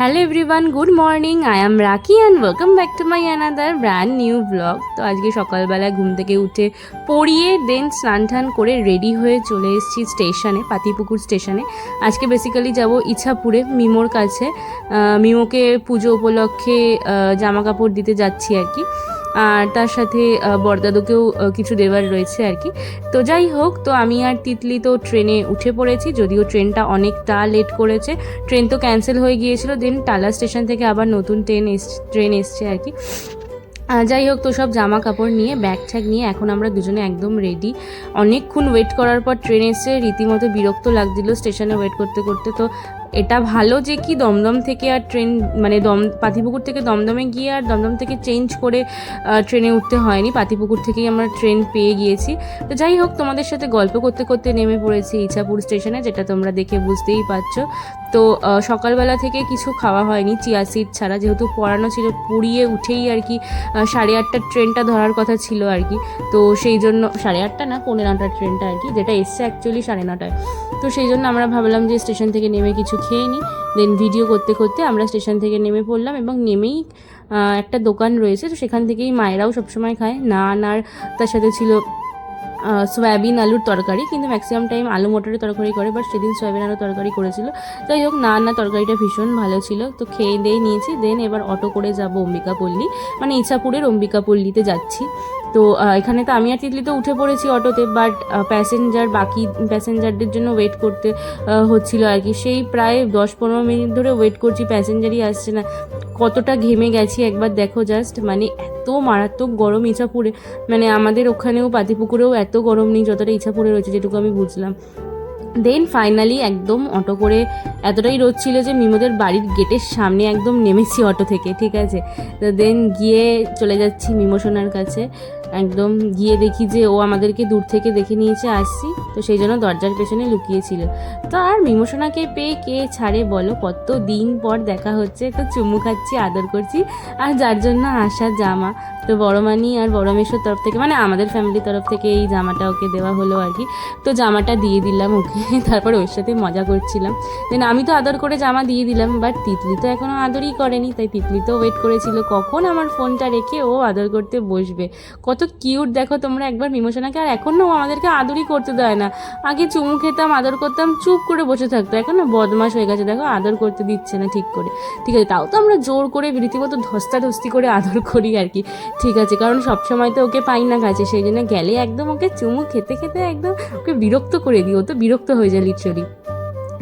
Hello everyone good morning I am Rakhi and welcome back to my another brand new vlog তো আজকে সকালবেলায় ঘুম থেকে উঠে পড়িয়ে দেন স্নান টান করে রেডি হয়ে চলে এসেছি স্টেশনে পাতিপুকুর স্টেশনে আজকে বেসিক্যালি যাব ইছাপুরে, মিমোর কাছে। মিমোকে পুজো উপলক্ষে জামা কাপড় দিতে যাচ্ছি আর কি। আর তার সাথে বরদাদুকেও কিছু দেওয়ার রয়েছে আর কি। তো যাই হোক, তো আমি আর তিতলি তো ট্রেনে উঠে পড়েছি, যদিও ট্রেনটা অনেকটা লেট করেছে। ট্রেন তো ক্যান্সেল হয়ে গিয়েছিল, দেন টালা স্টেশন থেকে আবার নতুন ট্রেন এস, ট্রেন এসছে আর কি। যাই হোক, তো সব জামা কাপড় নিয়ে ব্যাগ ঠ্যাগ নিয়ে, এখন আমরা দুজনে একদম রেডি অনেকক্ষণ ওয়েট করার পর ট্রেন এসে, রীতিমতো বিরক্ত লাগছিল, স্টেশনে ওয়েট করতে করতে, তো এটা ভালো যে কি দমদম থেকে আর ট্রেন মানে দম, পাতিপুকুর থেকে দমদমে গিয়ে আর দমদম থেকে চেঞ্জ করে ট্রেনে উঠতে হয়নি। পাতিপুকুর থেকেই আমরা ট্রেন পেয়ে গিয়েছি। তো যাই হোক, তোমাদের সাথে গল্প করতে করতে নেমে পড়েছি ইছাপুর স্টেশনে যেটা তোমরা দেখে বুঝতেই পারছ। তো সকালবেলা থেকে কিছু খাওয়া হয়নি চিয়া সিড ছাড়া। যেহেতু পড়ানো ছিল, পুড়িয়ে উঠেই আর কি সাড়ে আটটার ট্রেনটা ধরার কথা ছিল আর কি। তো সেই জন্য, সাড়ে আটটা না, পৌনে নটার ট্রেনটা আর কি, যেটা এসছে অ্যাকচুয়ালি সাড়ে নটায়। তো সেই জন্য আমরা ভাবলাম যে স্টেশন থেকে নেমে কিছু খেয়ে নিই দেন ভিডিও করতে করতে আমরা স্টেশন থেকে নেমে পড়লাম এবং নেমেই একটা দোকান রয়েছে। তো সেখান থেকেই মায়েরাও সবসময় খায়। নান আর তার সাথে ছিল সয়াবিন আলুর তরকারি, কিন্তু ম্যাক্সিমাম টাইম আলু মটরের তরকারি করে বাট সেদিন সয়াবিন আলুর তরকারি করেছিল। যাই হোক, না না, তরকারিটা ভীষণ ভালো ছিল। তো খেয়ে দিয়ে নিয়েছি, দেন এবার অটো করে যাব অম্বিকাপল্লী মানে ইছাপুরের অম্বিকাপল্লীতে যাচ্ছি। তো এখানে তো আমি আর তিতলি তো উঠে পড়েছি অটোতে বাট প্যাসেঞ্জার বাকি প্যাসেঞ্জারদের জন্য ওয়েট করতে হচ্ছিল আর কি। সেই প্রায় দশ পনেরো মিনিট ধরে ওয়েট করছি প্যাসেঞ্জারই আসছে না। কতটা ঘেমে গেছি, একবার দেখো জাস্ট মানে এত মারাত্মক গরম ইছাপুরে মানে আমাদের ওখানেও পাতিপুকুরেও এত গরম নেই যতটা ইছাপুরে রয়েছে, যেটুকু আমি বুঝলাম। দেন ফাইনালি একদম অটো করে, এতটাই রোদ ছিল যে মিমোদের বাড়ির গেটের সামনে একদম নেমেছি অটো থেকে, ঠিক আছে? দেন গিয়ে চলে যাচ্ছি মিমো কাছে। একদম গিয়ে দেখি যে ও আমাদেরকে দূর থেকে দেখে নিয়েছে, আসছি। তো সেই জন্য দরজার পেছনে লুকিয়েছিল। তো আর মিমোসোনাকে পেয়ে কে ছাড়ে বলো? কত দিন পর দেখা হচ্ছে। তো চুমু খাচ্ছি, আদর করছি। আর যার জন্য আসা জামা। তো বড় মানি আর বড় মেশোর তরফ থেকে মানে আমাদের ফ্যামিলির তরফ থেকে এই জামাটা ওকে দেওয়া হলো আর কি। তো জামাটা দিয়ে দিলাম ওকে, তারপর ওর সাথে মজা করছিলাম। দেন আমি তো আদর করে জামা দিয়ে দিলাম বাট তিতলি তো এখনও আদরই করেনি, তাই তিতলি তো ওয়েট করেছিল। কখন আমার ফোনটা রেখে ও আদর করতে বসবে? কত কিউট দেখো তোমরা একবার বিমোচনাকে, আর এখন না আমাদেরকে আদরই করতে দেয় না। আগে চুমু খেতাম, আদর করতাম, চুপ করে বসে থাকতো, এখন না বদমাস হয়ে গেছে, দেখো আদর করতে দিচ্ছে না ঠিক করে। ঠিক আছে, তাও তো আমরা জোর করে রীতিমতো ধস্তাধস্তি করে আদর করি আর কি। ঠিক আছে, কারণ সবসময় তো ওকে পাই না কাছে সেই জন্য গেলে একদম ওকে চুমু খেতে খেতে একদম ওকে বিরক্ত করে দিই, ও তো বিরক্ত হয়ে যায় লিটারালি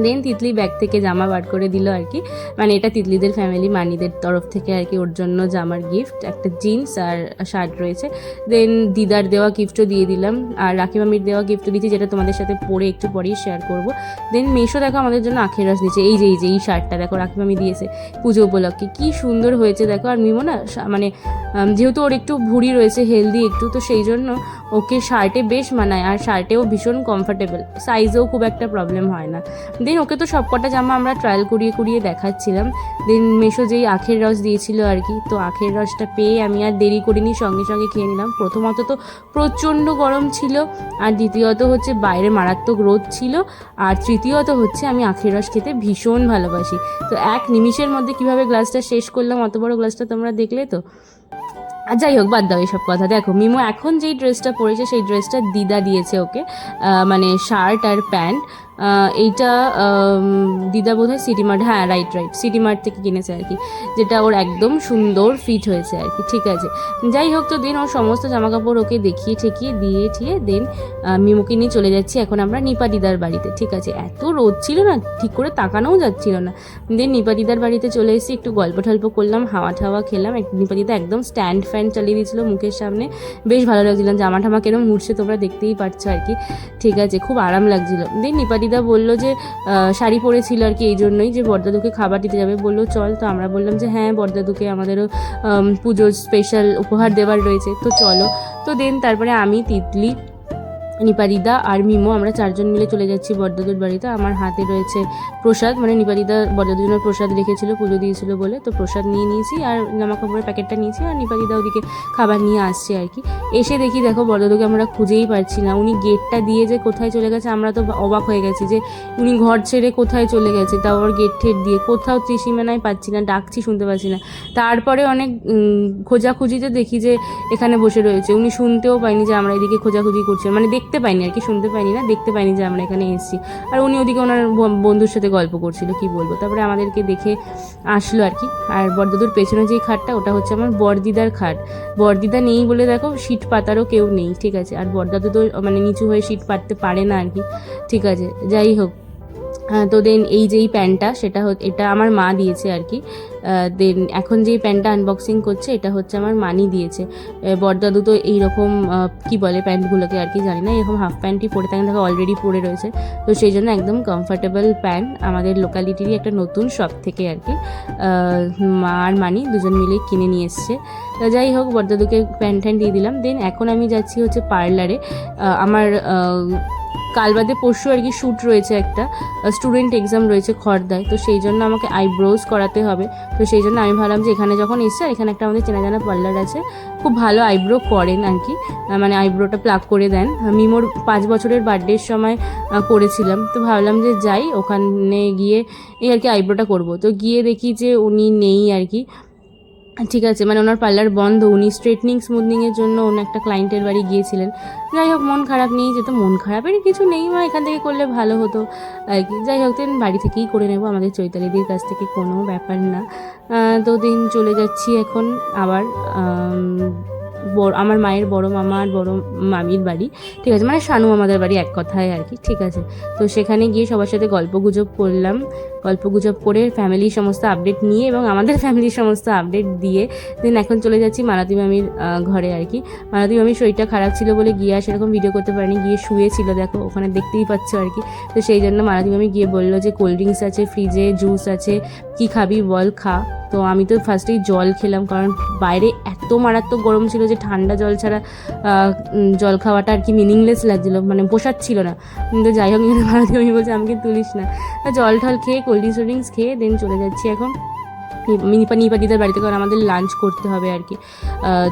দেন তিতলি ব্যাগ থেকে জামা বার করে দিল আর কি। মানে এটা তিতলিদের ফ্যামিলি মানিদের তরফ থেকে আর কি ওর জন্য জামার গিফট একটা জিন্স আর শার্ট রয়েছে। দেন দিদার দেওয়া গিফটও দিয়ে দিলাম। আর রাখি মামির দেওয়া গিফটও দিচ্ছি যেটা তোমাদের সাথে পরে একটু পরেই শেয়ার করব। দেন মেশো দেখো আমাদের জন্য আখের রস দিয়েছে। এই যে এই যে, এই শার্টটা দেখো, রাখি মামি দিয়েছে পুজো উপলক্ষে। কী সুন্দর হয়েছে দেখো। আর মিমো না মানে যেহেতু ওর একটু ভুঁড়ি রয়েছে হেলদি একটু, তো সেই জন্য ওকে শার্টে বেশ মানায়, আর শার্টেও ভীষণ কমফোর্টেবল সাইজেও খুব একটা প্রবলেম হয় না। দেন ওকে তো সবকটা জামা আমরা ট্রায়াল করিয়ে করিয়ে দেখাচ্ছিলাম। দেন মেশো যেই আখের রস দিয়েছিল আর কি, তো আখের রসটা পেয়ে আমি আর দেরি করিনি, সঙ্গে সঙ্গে খেয়ে নিলাম। প্রথমত তো প্রচণ্ড গরম ছিল, আর দ্বিতীয়ত হচ্ছে বাইরে মারাত্মক রোদ ছিল, আর তৃতীয়ত হচ্ছে আমি আখের রস খেতে ভীষণ ভালোবাসি। তো এক নিমিষের মধ্যে কীভাবে গ্লাসটা শেষ করলাম, অত বড় গ্লাসটা তোমরা দেখলে তো? আর যাই হোক, বাদ দাও এইসব কথা। দেখো, মিমো এখন যেই ড্রেসটা পরেছে, সেই ড্রেসটা দিদা দিয়েছে ওকে মানে শার্ট আর প্যান্ট এইটা দিদা বোধ হয় সিটি মার্ট হ্যাঁ রাইট রাইট সিটি মার্ট থেকে কিনেছে আর কি, যেটা ওর একদম সুন্দর ফিট হয়েছে আর কি, ঠিক আছে। যাই হোক তো, দিন ওর সমস্ত জামা কাপড় ওকে দেখিয়ে ঠেকিয়ে দিয়ে ঠিয়ে দেন মিমুকে নিয়ে চলে যাচ্ছি এখন আমরা নিপা দিদার বাড়িতে, ঠিক আছে। এত রোদ ছিল না, ঠিক করে তাকানোও যাচ্ছিল না। দেন নিপা দিদার বাড়িতে চলে এসেছি একটু গল্প টল্প করলাম, হাওয়া ঠাওয়া খেলাম নিপা দিদা একদম স্ট্যান্ড ফ্যান চালিয়ে দিয়েছিল মুখের সামনে, বেশ ভালো লাগছিল, জামা ঠামা কেরম উঠছে তোমরা দেখতেই পারছ আর কি, ঠিক আছে, খুব আরাম লাগছিল। দেন নিপা দিদা বলল যে শাড়ি পরেছিল আর কি, এই জন্যই যে বরদাদুকে খাবার দিতে যাবে। বলল, চল। তো আমরা বললাম যে হ্যাঁ বরদাদুকে আমাদেরও পুজোর স্পেশাল উপহার দেওয়ার রয়েছে। তো চলো। তো দেন তারপরে আমি, তিতলি নিপারিদা আর মিমো, আমরা চারজন মিলে চলে যাচ্ছি বড়দাদুর বাড়িতে। আমার হাতে রয়েছে প্রসাদ মানে নিপারিদা বড়দাদুর জন্য প্রসাদ রেখেছিল, পুজো দিয়েছিল বলে। তো প্রসাদ নিয়ে নিয়েছি আর জামা কাপড়ের প্যাকেটটা নিয়েছি আর নিপারিদা ওদিকে খাবার নিয়ে আসছে আর কি। এসে দেখি, দেখো, বড়দাদুকে আমরা খুঁজেই পারছি না। উনি গেটটা দিয়ে যে কোথায় চলে গেছে, আমরা তো অবাক হয়ে গেছি যে উনি ঘর ছেড়ে কোথায় চলে গেছে, তাও আবার গেট ঠেট দিয়ে। কোথাও ত্রিসীমানায় পাচ্ছি না, ডাকছি, শুনতে পাচ্ছি না। তারপরে অনেক খোঁজাখুঁজিতে দেখি যে এখানে বসে রয়েছে। উনি শুনতেও পাইনি যে আমরা এদিকে খোঁজাখুঁজি করছি। মানে দেখতে পাইনি, আর কি শুনতে পাইনি না, দেখতে পাইনি যে আমরা এখানে এসেছি। আর উনি ওদিকে ওনার বন্ধুর সাথে গল্প করছিল, কি বলব? তারপরে আমাদেরকে দেখে আসলো আর কি। আর বরদাদুর পেছনে যে খাটটা, ওটা হচ্ছে আমার বরদিদার খাট। বরদিদা নেই বলে দেখো, শীট পাতারও কেউ নেই, ঠিক আছে? আর বরদাদু তো মানে নিচু হয়ে শীট পাততে পারে না আর কি। ঠিক আছে, যাই হোক। তো দেন এই যেই প্যান্টটা সেটা এটা আমার মা দিয়েছে আর কি। দেন এখন যেই প্যান্টটা আনবক্সিং করছে এটা হচ্ছে আমার মানি দিয়েছে। আহ, বড়দাদু তো এইরকম কি বলে প্যান্টগুলোকে আর কি জানি না এরকম হাফ প্যান্টই পরে থাকেন দেখো অলরেডি পরে রয়েছে। তো সেই জন্য একদম কমফর্টেবল প্যান্ট আমাদের লোকালিটিরই একটা নতুন শপ থেকে আর কি। মা আর মানি দুজন মিলে কিনে নিয়ে এসছে। তা যাই হোক বড়দাদুকে প্যান্ট ট্যান্ট দিয়ে দিলাম। দেন এখন আমি যাচ্ছি হচ্ছে পার্লারে আমার কাল বাদে পরশু আর কি শ্যুট রয়েছে একটা স্টুডেন্ট এক্সাম রয়েছে খড়দায় তো সেই জন্য আমাকে আইব্রোজ করাতে হবে। তো সেই জন্য আমি ভাবলাম যে এখানে যখন এসছে এখানে একটা আমাদের চেনা জানা পার্লার আছে, খুব ভালো আইব্রো করেন আর কি মানে আইব্রোটা প্লাগ করে দেন। মিমোর পাঁচ বছরের বার্থডের সময় করেছিলাম, তো ভাবলাম যে যাই, ওখানে গিয়ে এই আর কি আইব্রোটা করব। তো গিয়ে দেখি যে উনি নেই আর কি ঠিক আছে মানে ওনার পার্লার বন্ধ, উনি স্ট্রেটনিং স্মুথনিংয়ের জন্য অন্য একটা ক্লায়েন্টের বাড়ি গিয়েছিলেন। যাই হোক, মন খারাপ নেই যেহেতু মন খারাপের কিছু নেই মা, এখান থেকে করলে ভালো হতো। আর কি যাই হোক দিন বাড়ি থেকেই করে নেব, আমাদের চৈতালিদির কাছ থেকে কোনো ব্যাপার না। তো দিন চলে যাচ্ছি এখন আবার বড়, আমার মায়ের বড় মামা আর বড় মামির বাড়ি, ঠিক আছে? মানে শানু মামাদের বাড়ি এক কথায় আর কি, ঠিক আছে? তো সেখানে গিয়ে সবার সাথে গল্প গুজব করলাম। গল্প গুজব করে ফ্যামিলির সমস্ত আপডেট নিয়ে এবং আমাদের ফ্যামিলির সমস্ত আপডেট দিয়ে দেন এখন চলে যাচ্ছি মালতী মামির ঘরে আর কি। মালতী মামির শরীরটা খারাপ ছিল বলে গিয়ে আর সেরকম ভিডিও করতে পারেনি, গিয়ে শুয়েছিল দেখো, ওখানে দেখতেই পাচ্ছ আর কি। তো সেই জন্য মালতী মামি গিয়ে বলল যে কোল্ড ড্রিঙ্কস আছে ফ্রিজে জুস আছে, কি খাবি বল খা। তো আমি তো ফার্স্টেই জল খেলাম, কারণ বাইরে এত মারাত্মক গরম ছিল যে ঠান্ডা জল ছাড়া জল খাওয়াটা আর কি মিনিংলেস লাগছিল মানে পোষাচ্ছিল না। কিন্তু যাই হোক ভারতীয় মামি বলছে আমাকে তুলিস না। জল ঠল খেয়ে কোল্ড ড্রিঙ্কস খেয়ে দেন চলে যাচ্ছি এখন। নিপা নিপাদিদার বাড়িতে কারণ আমাদের লাঞ্চ করতে হবে আর কি।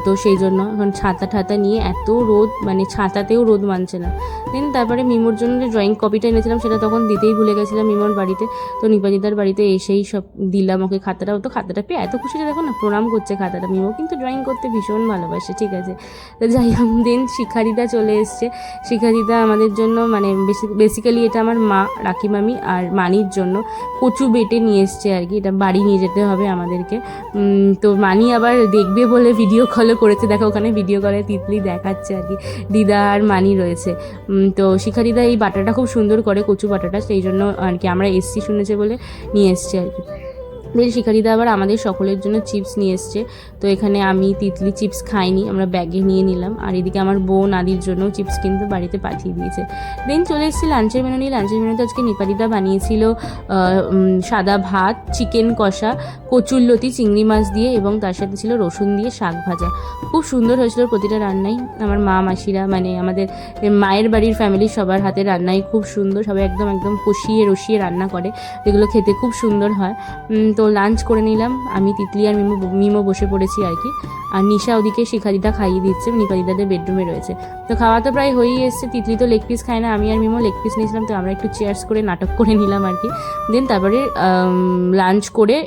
তো সেই জন্য এখন ছাতা ঠাতা নিয়ে এত রোদ মানে ছাতাতেও রোদ মানছে না। দেন তারপরে মিমোর জন্য যে ড্রয়িং কপিটা এনেছিলাম সেটা তখন দিতেই ভুলে গেছিলাম মিমোর বাড়িতে। তো নিপাদিদার বাড়িতে এসেই সব দিলাম ওকে খাতাটা। তো খাতাটা পেয়ে এত খুশি দেখো না, প্রণাম করছে খাতাটা। মিমো কিন্তু ড্রয়িং করতে ভীষণ ভালোবাসে, ঠিক আছে। তো যাই হোক দেন শিখারিদা চলে এসছে। শিখারিদা আমাদের জন্য মানে বেসিক্যালি এটা আমার মা, রাখি মামি আর মানির জন্য কচু বেটে নিয়ে এসছে আর কি। এটা বাড়ি নিয়ে যেতে হবে। আমাদেরকে। তো মানি আবার দেখবে বলে ভিডিও কলও করেছে। দেখো ওখানে ভিডিও কলে তিতলি দেখাচ্ছে আর কি। দিদা আর মানি রয়েছে। তো শিখা দিদা এই বাটাটা খুব সুন্দর করে কচু বাটাটা, সেই জন্য আর কি আমরা এসছি শুনেছে বলে নিয়ে এসছি আর কি। দেন শিকারিদা আবার আমাদের সকলের জন্য চিপস নিয়ে এসছে। তো এখানে আমি তিতলি চিপস খাইনি, আমরা ব্যাগে নিয়ে নিলাম। আর এদিকে আমার বোন আদির জন্য চিপস কিন্তু বাড়িতে পাঠিয়ে দিয়েছে। দেন চলে এসেছি লাঞ্চের মেনু নিয়ে। লাঞ্চের মেনুতে আজকে নিপাদিদা বানিয়েছিল সাদা ভাত চিকেন কষা কচুরলতি চিংড়ি মাছ দিয়ে এবং তার সাথে ছিল রসুন দিয়ে শাক ভাজা। খুব সুন্দর হয়েছিল প্রতিটা রান্নাই। আমার মা, মাসিরা মানে আমাদের মায়ের বাড়ির ফ্যামিলির সবার হাতে রান্নাই খুব সুন্দর। সবাই একদম একদম কষিয়ে রসিয়ে রান্না করে। যেগুলো খেতে খুব সুন্দর হয়। তো লাঞ্চ করে নিলাম। আমি তিতলি আর মিমো মিমো বসে পড়েছি আর কি। আর নিশা ওদিকে শিখাদিদা খাইয়ে দিচ্ছে নিকাদিদাদের বেডরুমে রয়েছে। তো খাওয়া তো প্রায় হয়েই এসছে, তিতলি তো লেগ পিস খায় না, আমি আর মিমো লেগ পিস নিয়েছিলাম, তো আমরা একটু চেয়ার্স করে নাটক করে নিলাম আর কি। দেন তারপরে লাঞ্চ করে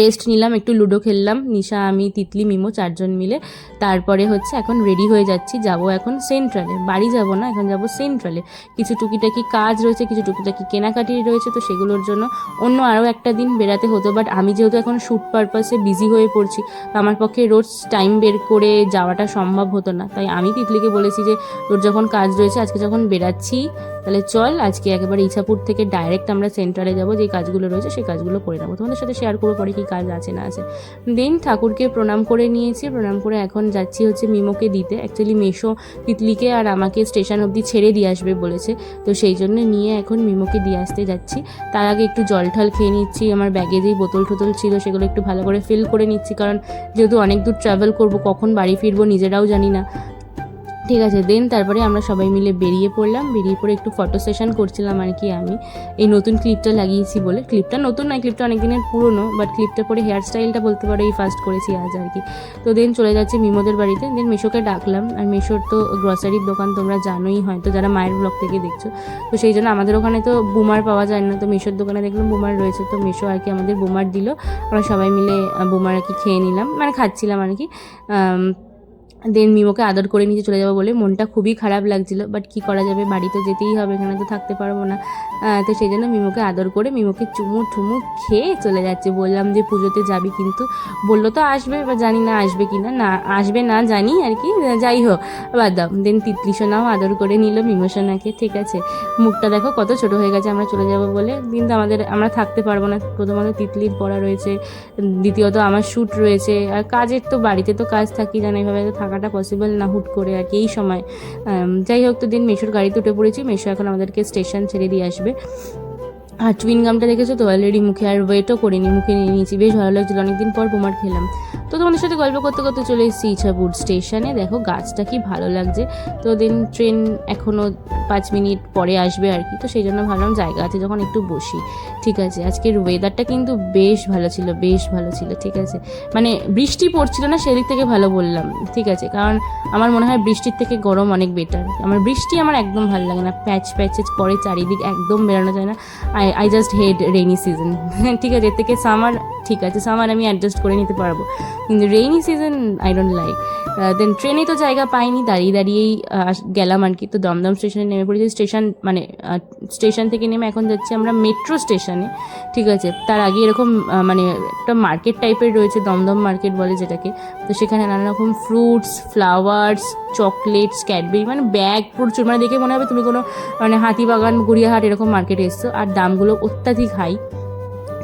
রেস্ট নিলাম, একটু লুডো খেললাম, নিশা, আমি, তিতলি, মিমো চারজন মিলে। তারপরে হচ্ছে এখন রেডি হয়ে যাচ্ছি, যাব এখন সেন্ট্রালে বাড়ি যাব না, এখন যাব সেন্ট্রালে কিছু টুকিটাকি কাজ রয়েছে, কিছু টুকিটাকি কেনাকাটি রয়েছে, তো সেগুলোর জন্য অন্য আরও একটা দিন বেরাতে হতো। বাট আমি যেহেতু এখন শ্যুট পারপাসে বিজি হয়ে পড়ছি, তো আমার পক্ষে রোজ টাইম বের করে যাওয়াটা সম্ভব হতো না। তাই আমি তিতলিকে বলেছি যে, তোর যখন কাজ রয়েছে, আজকে যখন বেরাচ্ছি তাহলে চল, আজকে একেবারে ইছাপুর থেকে ডাইরেক্ট আমরা সেন্টারে যাব। যে কাজগুলো রয়েছে সেই কাজগুলো করে নেব। তোমাদের সাথে শেয়ার করব, পরে কি কাজ আছে না আছে। দেন ঠাকুরকে প্রণাম করে নিয়েছি, প্রণাম করে এখন যাচ্ছি হচ্ছে মিমোকে দিতে। অ্যাকচুয়ালি মেশো তিতলিকে আর আমাকে স্টেশন অবধি ছেড়ে দিয়ে আসবে বলেছে। তো সেই জন্য নিয়ে এখন মিমোকে দিয়ে আসতে যাচ্ছি। তার আগে একটু জল ঠল খেয়ে নিচ্ছি, আমার ব্যাগে যেই বোতল টোতল ছিল সেগুলো একটু ভালো করে ফিল করে নিচ্ছি। কারণ যেহেতু অনেক দূর ট্রাভেল করব, কখন বাড়ি ফিরবো নিজেরাও জানি না। ঠিক আছে দেন তারপরে আমরা সবাই মিলে বেরিয়ে পড়লাম। বেরিয়ে পড়ে একটু ফটো সেশন করছিলাম আর কি আমি। এই নতুন ক্লিপটা লাগিয়েছি বলে। ক্লিপটা নতুন নয় ক্লিপটা অনেক দিনের পুরনো বাট ক্লিপটা পরে হেয়ার স্টাইলটা বলতে পারো এই ফার্স্ট করেছি আজ আর কি। তো দেন চলে যাচ্ছে মিমোদের বাড়িতে। দেন মিশোকে ডাকলাম। আর মিশোর তো গ্রসারির দোকান তোমরা জানোই হয়তো, যারা মায়ের ব্লগ থেকে দেখছ। তো সেই জন্য আমাদের ওখানে তো বুমার পাওয়া যায় না। তো মিশোর দোকানে দেখলাম বুমার রয়েছে। তো মিশো আর কি আমাদের বুমার দিল। আমরা সবাই মিলে বুমার আর কি খেয়ে নিলাম। মানে খাচ্ছিলাম আর কি। দেন মিমোকে আদর করে নিচে চলে যাব বলে মনটা খুবই খারাপ লাগছিল। বাট কি করা যাবে? বাড়ি তো যেতেই হবে এখানে তো থাকতে পারব না। তো সেই জন্য মিমোকে আদর করে মিমোকে চুমু ঠুমু খেয়ে চলে যাচ্ছে। বললাম যে পুজোতে যাবি কিন্তু। বলল তো আসবে বা জানি না আসবে কি না না আসবে না জানি আর কি, যাই হোক। বাদ দাও। দেন তিতলি সোনাও আদর করে নিল মিমো সোনাকে। ঠিক আছে। মুখটা দেখো কত ছোট হয়ে গেছে, আমরা চলে যাব বলে। কিন্তু আমাদের, আমরা থাকতে পারব না। প্রথমত তিতলির পড়া রয়েছে। দ্বিতীয়ত আমার শ্যুট রয়েছে। আর কাজের তো, বাড়িতে তো কাজ থাকি জানো এভাবে তো থাকাটা পসিবল না হুট করে আর কি, এই সময়। যাই হোক, তো দিন মেশোর গাড়িতে উঠে পড়েছি, মেশো এখন আমাদেরকে স্টেশন ছেড়ে দিয়ে আসবে। আর চুইন গামটা দেখেছ তো অলরেডি মুখে আর ওয়েটও করিনি, মুখে নিয়ে নিয়েছি। বেশ ভালো লাগছিল, অনেকদিন পর বোমার খেলাম। তো তোমাদের সাথে গল্প করতে করতে চলে এসেছি ইছাপুর স্টেশনে দেখো গাছটা কি ভালো লাগছে। তো দিন ট্রেন এখনও পাঁচ মিনিট পরে আসবে আর কি। তো সেই জন্য ভাবলাম জায়গা আছে যখন একটু বসি। ঠিক আছে, আজকের ওয়েদারটা কিন্তু বেশ ভালো ছিল, বেশ ভালো ছিল, ঠিক আছে। মানে বৃষ্টি পড়ছিল না, সেদিক থেকে ভালো বললাম। ঠিক আছে, কারণ আমার মনে হয় বৃষ্টির থেকে গরম অনেক বেটার আমার বৃষ্টি আমার একদম ভালো লাগে না। প্যাচ প্যাচেজ পরে চারিদিক একদম বেরোনো যায় না। I I just had rainy season ঠিক আছে, এর থেকে সামার ঠিক আছে সামার আমি অ্যাডজাস্ট করে নিতে পারব। কিন্তু rainy season I don't like then ট্রেনে তো জায়গা পাইনি, দাঁড়িয়ে দাঁড়িয়েই গেলাম আর কি। তো দমদম স্টেশনে নেমে পড়েছি স্টেশন মানে স্টেশন থেকে নেমে এখন যাচ্ছি আমরা মেট্রো স্টেশনে ঠিক আছে, তার আগে এরকম মানে একটা মার্কেট টাইপের রয়েছে, দমদম মার্কেট বলে যেটাকে। তো সেখানে নানা রকম ফ্রুটস ফ্লাওয়ার্স চকলেটস ক্যাডবেরি মানে ব্যাগ প্রচুর। মানে দেখে মনে হবে তুমি কোনো মানে হাতিবাগান, গড়িয়াহাট এরকম মার্কেটে এসছো। আর দামগুলো অত্যাধিক হাই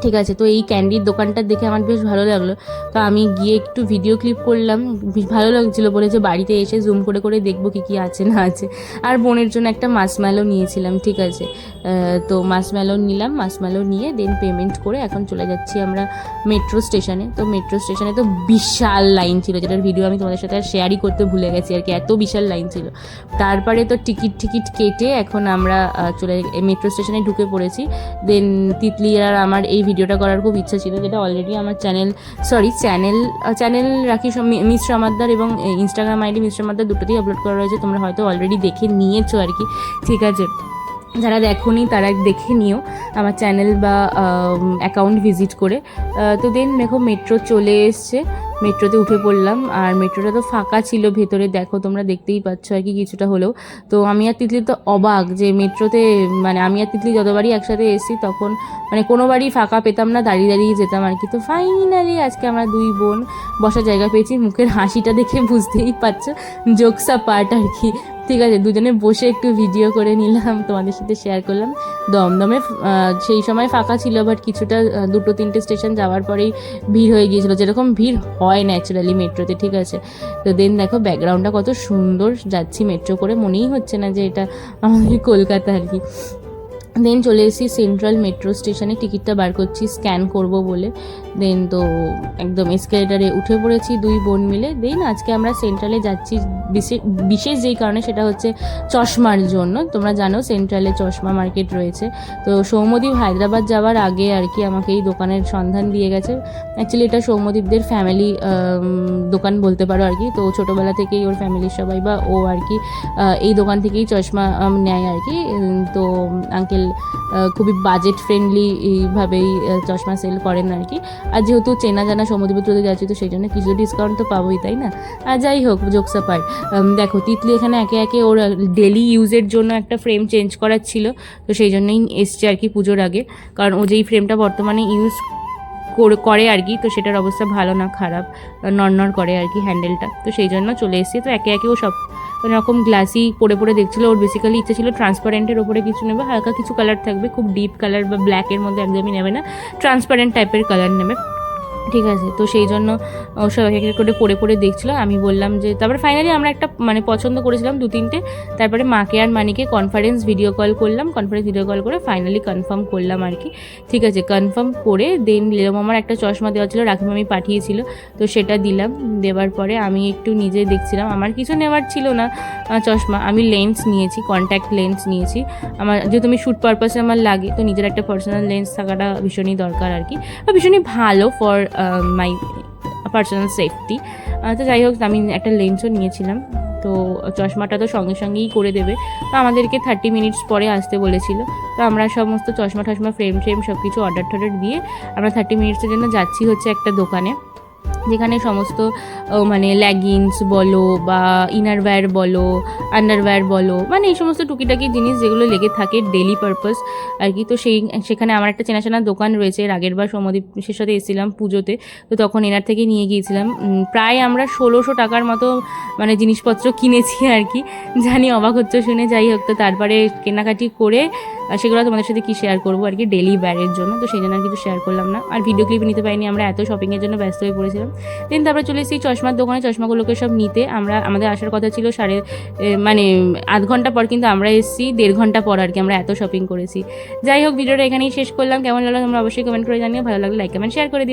ঠিক আছে, তো এই ক্যান্ডির দোকানটা দেখে আমার বেশ ভালো লাগল। তো আমি গিয়ে একটু ভিডিও ক্লিপ করলাম, বেশ ভালো লাগছিল বলে যে বাড়িতে এসে জুম করে করে দেখব কি কি আছে, না আছে। আর বোনের জন্য একটা মাসম্যালো নিয়েছিলাম, ঠিক আছে। তো মাসম্যালো নিলাম মাসম্যালো নিয়ে দেন পেমেন্ট করে এখন চলে যাচ্ছি আমরা মেট্রো স্টেশনে তো মেট্রো স্টেশনে তো বিশাল লাইন ছিল, যেটার ভিডিও আমি তোমাদের সাথে আর শেয়ারই করতে ভুলে গেছি আর কি, এত বিশাল লাইন ছিল। তারপরে তো টিকিট টিকিট কেটে এখন আমরা চলে মেট্রো স্টেশনে ঢুকে পড়েছি। দেন তিতলি আর আমার এই ভিডিওটা করার খুব ইচ্ছা ছিল যেটা অলরেডি আমার channel sorry channel channel Rakhi miss রামাদ্দার এবং ইনস্টাগ্রাম আইডি মিস রামাদ্দার দুটোতেই আপলোড করা রয়েছে, তোমরা হয়তো অলরেডি দেখে নিয়েছো আর কি। ঠিক আছে। যারা দেখোনি, তারা দেখে নিও আমার চ্যানেল বা অ্যাকাউন্ট ভিজিট করে। তো দেন দেখো মেট্রো চলে এসছে। মেট্রোতে উঠে পড়লাম। আর মেট্রোটা তো ফাঁকা ছিল ভেতরে। দেখো তোমরা দেখতেই পাচ্ছ আর কি কিছুটা হলেও। তো আমি আর তিতলি তো অবাক যে মেট্রোতে মানে আমি আর তিতলি যতবারই একসাথে এসেছি তখন মানে কোনোবারই ফাঁকা পেতাম না, দাঁড়িয়ে দাঁড়িয়ে যেতাম আর কি। তো ফাইনালি আজকে আমরা দুই বোন বসার জায়গা পেয়েছি। মুখের হাসিটা দেখে বুঝতেই পারছ। জোকসা পার্ট আর কি। ঠিক আছে, দুজনে বসে একটু ভিডিও করে নিলাম, তোমাদের সাথে শেয়ার করলাম। দমদমে সেই সময় ফাঁকা ছিল বাট কিছুটা দুটো তিনটে স্টেশন যাওয়ার পরেই ভিড় হয়ে গিয়েছিল। যেরকম ভিড় হয় ন্যাচারালি মেট্রোতে ঠিক আছে? তো দেন দেখো ব্যাকগ্রাউন্ডটা কত সুন্দর, যাচ্ছি মেট্রো করে, মনেই হচ্ছে না যে এটা আমাদের কলকাতা আর কি। দেন চলে এসেছি সেন্ট্রাল মেট্রো স্টেশনে টিকিটটা বার করছি স্ক্যান করব বলে। দেন তো একদম এসকেলেটারে উঠে পড়েছি, দুই বোন মিলে। দেন আজকে আমরা সেন্ট্রালে যাচ্ছি বিশেষ যেই কারণে সেটা হচ্ছে চশমার জন্য। তোমরা জানো সেন্ট্রালে চশমা মার্কেট রয়েছে। তো সৌমদীপ হায়দ্রাবাদ যাওয়ার আগে আর কি আমাকে এই দোকানের সন্ধান দিয়ে গেছে। অ্যাকচুয়ালি এটা সৌমদীপদের ফ্যামিলি দোকান বলতে পারো আর কি। তো ছোটোবেলা থেকেই ওর ফ্যামিলির সবাই বা ও আর কি এই দোকান থেকেই চশমা নেয় আর কি। তো আঙ্কেল খুবই বাজেট ফ্রেন্ডলি এইভাবেই চশমা সেল করেন আর কি। আর যেহেতু চেনা জানা সমুদ্রপুত্রতে যাচ্ছি তো সেই জন্য কিছু ডিসকাউন্ট তো পাবোই, তাই না? আর যাই হোক জোকসা দেখো, তিতলি এখানে একে একে ওর ডেলি ইউজের জন্য একটা ফ্রেম চেঞ্জ করার ছিল। তো সেই জন্যই এসছে আর কি পুজোর আগে। কারণ ও যেই ফ্রেমটা বর্তমানে ইউজ করে আর কি, তো সেটার অবস্থা ভালো না, খারাপ। নড়নড় করে আর কি হ্যান্ডেলটা তো সেই জন্য চলে এসেছে। তো একে একে ও সব রকম গ্লাসি পরে পরে দেখছিলো। ওর বেসিক্যালি ইচ্ছে ছিল ট্রান্সপারেন্টের ওপরে কিছু নেবে। হালকা কিছু কালার থাকবে। খুব ডিপ কালার বা ব্ল্যাকের মধ্যে একদমই নেবে না। ট্রান্সপারেন্ট টাইপের কালার নেবে। ঠিক আছে, তো সেই জন্য, ও এক এক করে পড়ে পড়ে দেখছিল। আমি বললাম যে, তারপরে ফাইনালি আমরা একটা মানে পছন্দ করেছিলাম দু তিনটে। তারপরে মাকে আর মানিকে কনফারেন্স ভিডিও কল করলাম। কনফারেন্স ভিডিও কল করে ফাইনালি কনফার্ম করলাম আর কি। ঠিক আছে কনফার্ম করে দেন লীলম আমার একটা চশমা দেওয়া ছিল, রাখি মামি পাঠিয়েছিল, তো সেটা দিলাম। দেওয়ার পরে আমি একটু নিজে দেখছিলাম। আমার কিছু নেওয়ার ছিল না চশমা। আমি লেন্স নিয়েছি কন্ট্যাক্ট লেন্স নিয়েছি। আমার, যেহেতু আমি শ্যুট পারপাসে আমার লাগে, তো নিজের একটা পার্সোনাল লেন্স থাকাটা ভীষণই দরকার আর কি। ভীষণই ভালো ফর মাই পার্সোনাল সেফটি তো যাই হোক, আমি একটা লেন্সও নিয়েছিলাম। তো চশমাটা তো সঙ্গে সঙ্গেই করে দেবে। তো আমাদেরকে থার্টি মিনিটস পরে আসতে বলেছিল। তো আমরা সমস্ত চশমা টশমা ফ্রেম ফ্রেম সব কিছু অর্ডার টর্ডার দিয়ে আমরা থার্টি মিনিটসের জন্য যাচ্ছি হচ্ছে একটা দোকানে। যেখানে সমস্ত মানে ল্যাগিংস বলো বা ইনারওয়্যার বলো আন্ডারওয়্যার বলো মানে এই সমস্ত টুকিটাকি জিনিস যেগুলো লেগে থাকে ডেলি পারপাস আর কি। তো সেই, সেখানে আমার একটা চেনাশোনা দোকান রয়েছে, এর আগের বার সমদীপ সাথে এসেছিলাম পুজোতে। তো তখন এনার থেকে নিয়ে গিয়েছিলাম। প্রায় আমরা ষোলোশো টাকার মতো মানে জিনিসপত্র কিনেছি আর কি। জানি অবাক হচ্ছে শুনে, যাই হোক, তো তারপরে কেনাকাটি করে আর সেগুলো তোমাদের সাথে কি শেয়ার করব আর কি ডেলি ব্যারের জন্য। তো সেই জন্য আর কিছু শেয়ার করলাম না। আর ভিডিও ক্লিপ নিতে পারিনি, আমরা এত শপিংয়ের জন্য ব্যস্ত হয়ে পড়েছিলাম। দেন তারপরে চলে এসেছি চশমার দোকানে। চশমাগুলোকে সব নিতে আমরা, আমাদের আসার কথা ছিল সাড়ে মানে আধ ঘণ্টা পর কিন্তু আমরা এসেছি, দেড় ঘণ্টা পর আর কি আমরা এত শপিং করেছি। যাই হোক ভিডিওটা এখানেই শেষ করলাম। কেমন লাগল তোমরা অবশ্যই কমেন্ট করে জানিও। ভালো লাগলে লাইক কমেন্ট শেয়ার করে দিও।